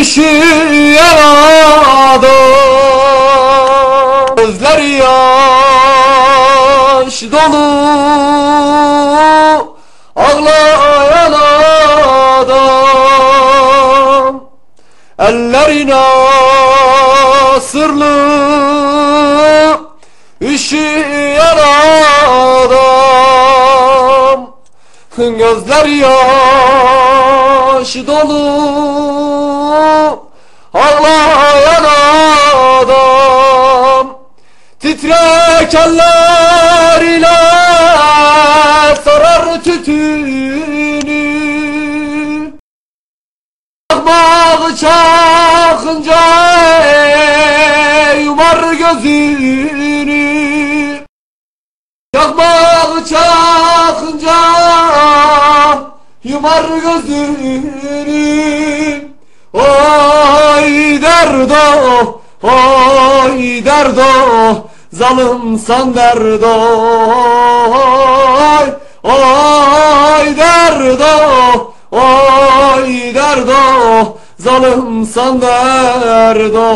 işi yaradım Gözleri yaş dolu. Ağlayan adam. Ellerine sırlı. İşi yaradım Gözler yaş dolu Ağlayan adam Titrek eller ile sarar tütünü. Çakmağı çakınca yumar gözünü. Çakmağı çakınca yumar gözünü oy derdo Zalim san derdo Oy, oy derdo, oy derdo Zalim san derdo